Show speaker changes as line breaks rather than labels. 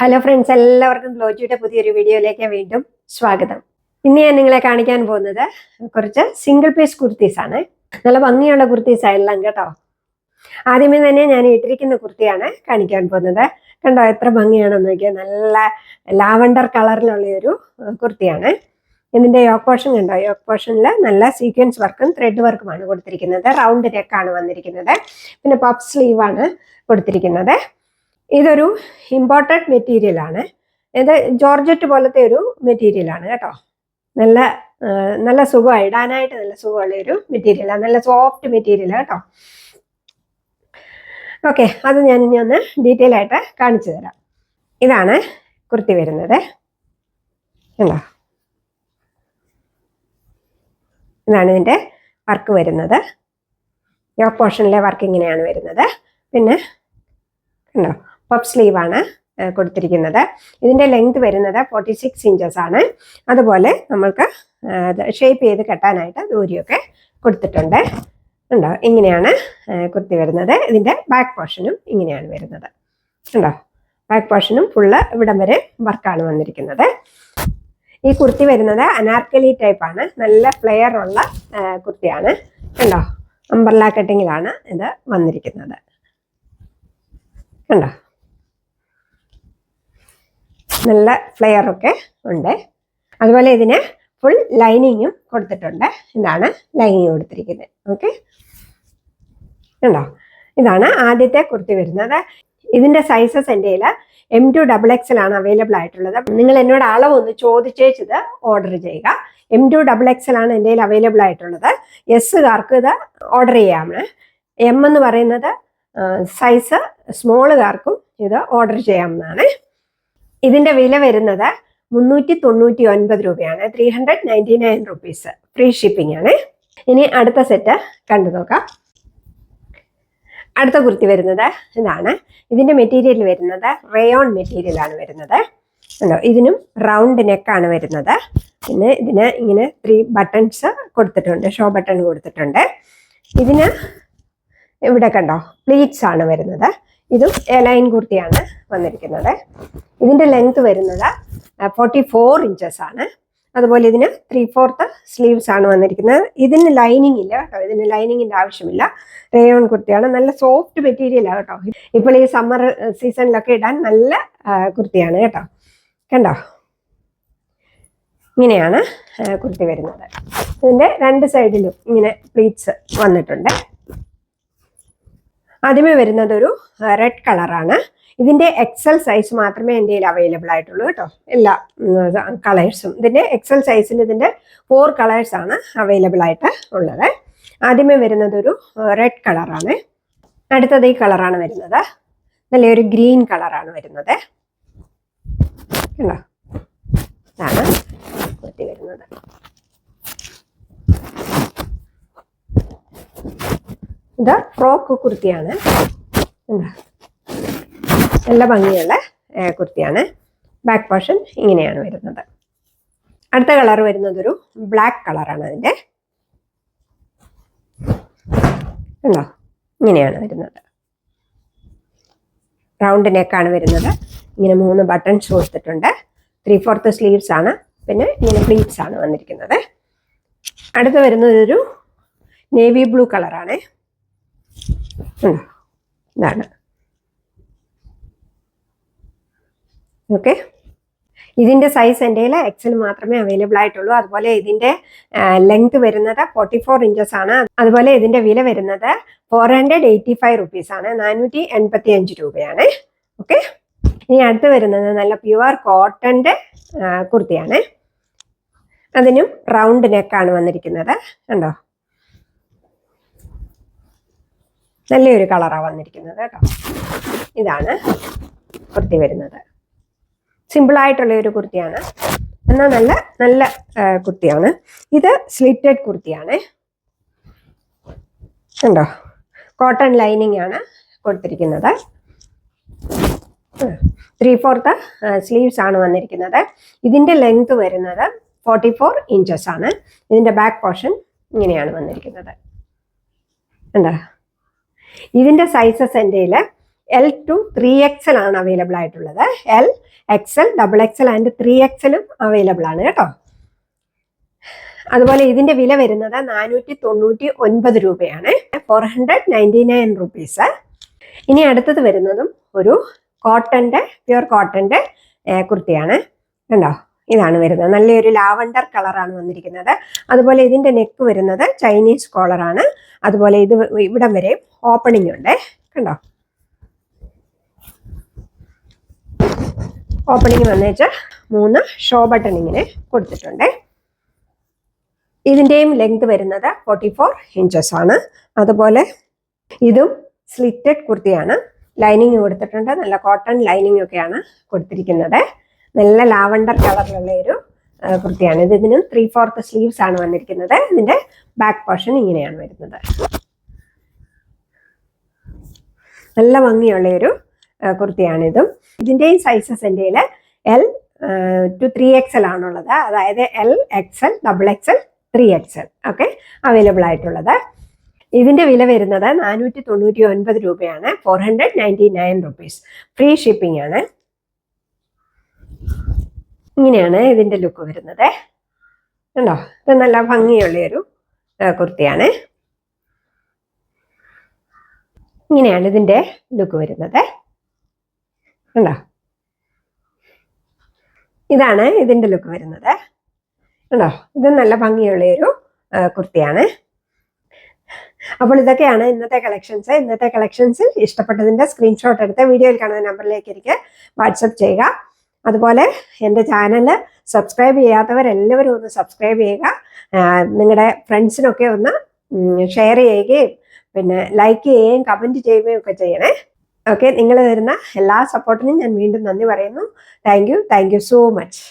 Hello friends എല്ലാവർക്കും ഗ്ലോജിയുടെ പുതിയൊരു വീഡിയോയിലേക്ക് വീണ്ടും സ്വാഗതം. ഇന്ന് ഞാൻ നിങ്ങളെ കാണിക്കാൻ പോകുന്നത് കുറച്ച് സിംഗിൾ പീസ് കുർത്തീസ് ആണ്. നല്ല ഭംഗിയുള്ള കുർത്തീസ് എല്ലാം കേട്ടോ. ആദ്യമേ തന്നെ ഞാൻ ഇട്ടിരിക്കുന്ന കുർത്തിയാണ് കാണിക്കാൻ പോകുന്നത്. കണ്ടോ എത്ര ഭംഗിയാണെന്ന് നോക്കിയാൽ നല്ല ലാവണ്ടർ കളറിലുള്ള ഒരു കുർത്തിയാണ് ഇതിന്റെ യോക്ക് പോർഷൻ കണ്ടോ? യോക്ക് പോർഷനിൽ നല്ല സീക്വൻസ് വർക്കും ത്രെഡ് വർക്കുമാണ് കൊടുത്തിരിക്കുന്നത്. റൗണ്ട് നെക്കാണ് വന്നിരിക്കുന്നത്. പിന്നെ പഫ് സ്ലീവാണ് കൊടുത്തിരിക്കുന്നത്. ഇതൊരു ഇമ്പോർട്ടന്റ് മെറ്റീരിയലാണ് ഇത് ജോർജറ്റ് പോലത്തെ ഒരു മെറ്റീരിയലാണ് കേട്ടോ. നല്ല നല്ല സുഖമാണ് ഇടാനായിട്ട് നല്ല സുഖമുള്ള ഒരു മെറ്റീരിയലാണ് നല്ല സോഫ്റ്റ് മെറ്റീരിയലാണ് കേട്ടോ. ഓക്കെ അത് ഞാൻ ഇനി ഒന്ന് ഡീറ്റെയിൽ ആയിട്ട് കാണിച്ചു തരാം. ഇതാണ് കുർത്തി വരുന്നത്. കണ്ടോ? ഇതാണ് ഇതിന്റെ വർക്ക് വരുന്നത്. യോക്ക് പോർഷനിലെ വർക്ക് ഇങ്ങനെയാണ് വരുന്നത്. പിന്നെ കണ്ടോ? പഫ് സ്ലീവ് ആണ് കൊടുത്തിരിക്കുന്നത്. ഇതിന്റെ ലെങ്ത് വരുന്നത് ഫോർട്ടി സിക്സ് ഇഞ്ചസ് ആണ്. അതുപോലെ നമ്മൾക്ക് ഷേപ്പ് ചെയ്ത് കെട്ടാനായിട്ട് ദൂരിയൊക്കെ കൊടുത്തിട്ടുണ്ട്. ഉണ്ടോ? ഇങ്ങനെയാണ് കുർത്തി വരുന്നത്. ഇതിന്റെ ബാക്ക് പോർഷനും ഇങ്ങനെയാണ് വരുന്നത്. ഉണ്ടോ? ബാക്ക് പോർഷനും ഫുള്ള് ഇവിടം വരെ വർക്കാണ് വന്നിരിക്കുന്നത്. ഈ കുർത്തി വരുന്നത് അനാർക്കലി ടൈപ്പ് ആണ്. നല്ല ഫ്ലെയർ ഉള്ള കുർത്തിയാണ്. കണ്ടോ അമ്പർല കട്ടിങ്ങിലാണ് ഇത് വന്നിരിക്കുന്നത്. കണ്ടോ നല്ല ഫ്ലെയർ ഒക്കെ ഉണ്ട്. അതുപോലെ ഇതിന് ഫുൾ ലൈനിങ്ങും കൊടുത്തിട്ടുണ്ട്. ഇതാണ് ലൈനിങ് കൊടുത്തിരിക്കുന്നത്. ഓക്കെ ഉണ്ടോ ഇതാണ് ആദ്യത്തെ കുർത്തി വരുന്നത്. ഇതിന്റെ സൈസസ് എന്റെ കയ്യിൽ എം ടു ഡബിൾ എക്സൽ ആണ് അവൈലബിൾ ആയിട്ടുള്ളത്. നിങ്ങൾ എന്നോട് അളവൊന്ന് ചോദിച്ചേച്ചത് ഓർഡർ ചെയ്യുക. എം ടു ഡബിൾ എക്സൽ ആണ് എന്റെ കയ്യിൽ അവൈലബിൾ ആയിട്ടുള്ളത്. എസ്സുകാർക്ക് ഇത് ഓർഡർ ചെയ്യാമാണ് എം എന്ന് പറയുന്നത് സൈസ് സ്മോളുകാർക്കും ഇത് ഓർഡർ ചെയ്യാവുന്നതാണ്. ഇതിന്റെ വില വരുന്നത് മുന്നൂറ്റി തൊണ്ണൂറ്റി ഒൻപത് രൂപയാണ്. Three hundred ninety nine rupees free shipping ആണ്. ഇനി അടുത്ത സെറ്റ് കണ്ടു നോക്കാം. അടുത്ത കുർത്തി വരുന്നത് ഇതാണ്. ഇതിന്റെ മെറ്റീരിയൽ വരുന്നത് റയോൺ മെറ്റീരിയൽ ആണ് വരുന്നത്. ഉണ്ടോ ഇതിനും റൗണ്ട് നെക്കാണ് വരുന്നത്. പിന്നെ ഇതിന് ഇങ്ങനെ ത്രീ ബട്ടൺസ് കൊടുത്തിട്ടുണ്ട്. ഷോ ബട്ടൺ കൊടുത്തിട്ടുണ്ട്. ഇതിന് ഇവിടെ കണ്ടോ? പ്ലീറ്റ്സ് ആണ് വരുന്നത്. ഇതും എലൈൻ കുർത്തിയാണ് വന്നിരിക്കുന്നത്. ഇതിന്റെ ലെങ്ത് വരുന്നത് ഫോർട്ടി ഫോർ ഇഞ്ചസ് ആണ്. അതുപോലെ ഇതിന് ത്രീ ഫോർത്ത് സ്ലീവ്സ് ആണ് വന്നിരിക്കുന്നത്. ഇതിന് ലൈനിങ് ഇല്ല കേട്ടോ. ഇതിന് ലൈനിങ്ങിന്റെ ആവശ്യമില്ല. റേയോൺ കുർത്തിയാണ്. നല്ല സോഫ്റ്റ് മെറ്റീരിയലാണ് കേട്ടോ. ഇപ്പോൾ ഈ സമ്മർ സീസണിലൊക്കെ ഇടാൻ നല്ല കുർത്തിയാണ് കേട്ടോ. കണ്ടോ? ഇങ്ങനെയാണ് കുർത്തി വരുന്നത്. ഇതിന്റെ രണ്ട് സൈഡിലും ഇങ്ങനെ പ്ലീറ്റ്സ് വന്നിട്ടുണ്ട്. ആദ്യമേ വരുന്നത് ഒരു റെഡ് കളറാണ് ഇതിന്റെ എക്സൽ സൈസ് മാത്രമേ എന്റെ കയ്യിൽ അവൈലബിൾ ആയിട്ടുള്ളൂ കേട്ടോ. എല്ലാ കളേഴ്സും ഇതിന്റെ എക്സൽ സൈസിൽ ഇതിന്റെ ഫോർ കളേഴ്സ് ആണ് അവൈലബിൾ ആയിട്ട് ഉള്ളത്. ആദ്യമേ വരുന്നത് ഒരു റെഡ് കളറാണ് അടുത്തത് ഈ കളറാണ് വരുന്നത്. നല്ലൊരു ഗ്രീൻ കളറാണ് വരുന്നത്. കണ്ടോ? ഇതാണ് കുർത്തി വരുന്നത് ഇത് ഫ്രോക്ക് കുർത്തിയാണ്. എന്താ നല്ല ഭംഗിയുള്ള കുർത്തിയാണ്. ബാക്ക് പോർഷൻ ഇങ്ങനെയാണ് വരുന്നത്. അടുത്ത കളർ വരുന്നത് ഒരു ബ്ലാക്ക് കളറാണ് അതിന്റെ ഉണ്ടോ ഇങ്ങനെയാണ് വരുന്നത്. റൗണ്ട് നെക്കാണ് വരുന്നത്. ഇങ്ങനെ മൂന്ന് ബട്ടൺസ് കൊടുത്തിട്ടുണ്ട്. ത്രീ ഫോർത്ത് സ്ലീവ്സ് ആണ്. പിന്നെ ഇങ്ങനെ പ്ലീറ്റ്സ് ആണ് വന്നിരിക്കുന്നത്. അടുത്ത് വരുന്നത് ഒരു നേവി ബ്ലൂ കളറാണ് ഇതാണ്. ഓക്കെ ഇതിന്റെ സൈസ് എന്റെ കയ്യിൽ എക്സൽ മാത്രമേ അവൈലബിൾ ആയിട്ടുള്ളൂ. അതുപോലെ ഇതിന്റെ ലെങ്ത് വരുന്നത് ഫോർട്ടി ഫോർ ഇഞ്ചസ് ആണ്. അതുപോലെ ഇതിന്റെ വില വരുന്നത് four hundred eighty five rupees ആണ്. നാനൂറ്റി എൺപത്തി അഞ്ച് രൂപയാണ്. ഓക്കെ ഇനി അടുത്ത് വരുന്നത് നല്ല പ്യുവർ കോട്ടന്റെ കുർത്തിയാണ്. അതിനും റൗണ്ട് നെക്കാണ് വന്നിരിക്കുന്നത്. കണ്ടോ? നല്ലൊരു കളറാണ് വന്നിരിക്കുന്നത് കേട്ടോ. ഇതാണ് കുർത്തി വരുന്നത്. സിമ്പിളായിട്ടുള്ള ഒരു കുർത്തിയാണ്. എന്നാൽ നല്ല നല്ല കുർത്തിയാണ്. ഇത് സ്ലിറ്റഡ് കുർത്തിയാണ്. ഉണ്ടോ കോട്ടൺ ലൈനിങ് ആണ് കൊടുത്തിരിക്കുന്നത്. ത്രീ ഫോർത്ത് സ്ലീവ്സ് ആണ് വന്നിരിക്കുന്നത്. ഇതിന്റെ ലെങ്ത് വരുന്നത് ഫോർട്ടി ഫോർ ഇഞ്ചസ് ആണ്. ഇതിന്റെ ബാക്ക് പോർഷൻ ഇങ്ങനെയാണ് വന്നിരിക്കുന്നത്. ഉണ്ടോ ഇതിന്റെ സൈസസ് എന്റെ എൽ ടു ത്രീ എക്സൽ ആണ് അവൈലബിൾ ആയിട്ടുള്ളത്. L XL double XL and three എക്സലും available ആണ് കേട്ടോ. അതുപോലെ ഇതിന്റെ വില വരുന്നത് നാനൂറ്റി തൊണ്ണൂറ്റി ഒൻപത് രൂപയാണ്. Four hundred ninety nine rupees ഇനി അടുത്തത് വരുന്നതും ഒരു കോട്ടന്റെ പ്യുർ കോട്ടന്റെ കുർത്തിയാണ്. കണ്ടോ? ഇതാണ് വരുന്നത്. നല്ലൊരു ലാവണ്ടർ കളറാണ് വന്നിരിക്കുന്നത്. അതുപോലെ ഇതിന്റെ നെക്ക് വരുന്നത് ചൈനീസ് കോളറാണ് അതുപോലെ ഇത് ഇവിടം വരെ ഓപ്പണിംഗ് ഉണ്ട്. കണ്ടോ? ഓപ്പണിംഗ് വന്നേച്ച് മൂന്ന് ഷോ ബട്ടൺ ഇങ്ങനെ കൊടുത്തിട്ടുണ്ട്. ഇതിന്റെയും ലെങ്ത് വരുന്നത് ഫോർട്ടി ഫോർ ഇഞ്ചസ് ആണ്. അതുപോലെ ഇതും സ്ലിറ്റഡ് കുർത്തിയാണ്. ലൈനിങ് കൊടുത്തിട്ടുണ്ട്. നല്ല കോട്ടൺ ലൈനിങ് ഒക്കെയാണ് കൊടുത്തിരിക്കുന്നത്. നല്ല ലാവണ്ടർ കളറിലുള്ള ഒരു കുർത്തിയാണ്. ഇത് ഇതിനും ത്രീ ഫോർത്ത് സ്ലീവ്സ് ആണ് വന്നിരിക്കുന്നത്. ഇതിന്റെ ബാക്ക് പോർഷൻ ഇങ്ങനെയാണ് വരുന്നത്. നല്ല ഭംഗിയുള്ള ഒരു കുർത്തിയാണിതും ഇതിന്റെയും സൈസസ് എന്റെ എൽ ടു ത്രീ എക്സൽ ആണുള്ളത്. അതായത് L XL double XL three XL okay available ആയിട്ടുള്ളത്. ഇതിന്റെ വില വരുന്നത് നാനൂറ്റി തൊണ്ണൂറ്റി ഒൻപത് രൂപയാണ്. Four hundred ninety nine rupees free shipping ആണ്. ഇങ്ങനെയാണ് ഇതിന്റെ ലുക്ക് വരുന്നത്. കണ്ടോ? ഇത് നല്ല ഭംഗിയുള്ളൊരു കുർത്തിയാണ്. ഇങ്ങനെയാണ് ഇതിന്റെ ലുക്ക് വരുന്നത്. കണ്ടോ? ഇതാണ് ഇതിന്റെ ലുക്ക് വരുന്നത്. കണ്ടോ? ഇത് നല്ല ഭംഗിയുള്ളൊരു കുർത്തിയാണ്. അപ്പോൾ ഇതൊക്കെയാണ് ഇന്നത്തെ കളക്ഷൻസ് ഇന്നത്തെ കളക്ഷൻസിൽ ഇഷ്ടപ്പെട്ടതിന്റെ സ്ക്രീൻഷോട്ട് എടുത്ത് വീഡിയോയിൽ കാണുന്ന നമ്പറിലേക്ക് എനിക്ക് വാട്സപ്പ് ചെയ്യുക. അതുപോലെ എന്റെ ചാനൽ സബ്സ്ക്രൈബ് ചെയ്യാത്തവരെല്ലാവരും ഒന്ന് സബ്സ്ക്രൈബ് ചെയ്യുക. നിങ്ങളുടെ ഫ്രണ്ട്സിനൊക്കെ ഒന്ന് ഷെയർ ചെയ്യുകയും പിന്നെ ലൈക്ക് ചെയ്യുകയും കമന്റ് ചെയ്യുകയും ഒക്കെ ചെയ്യണേ. ഓക്കെ നിങ്ങൾ തരുന്ന എല്ലാ സപ്പോർട്ടിനും ഞാൻ വീണ്ടും നന്ദി പറയുന്നു. Thank you thank you so much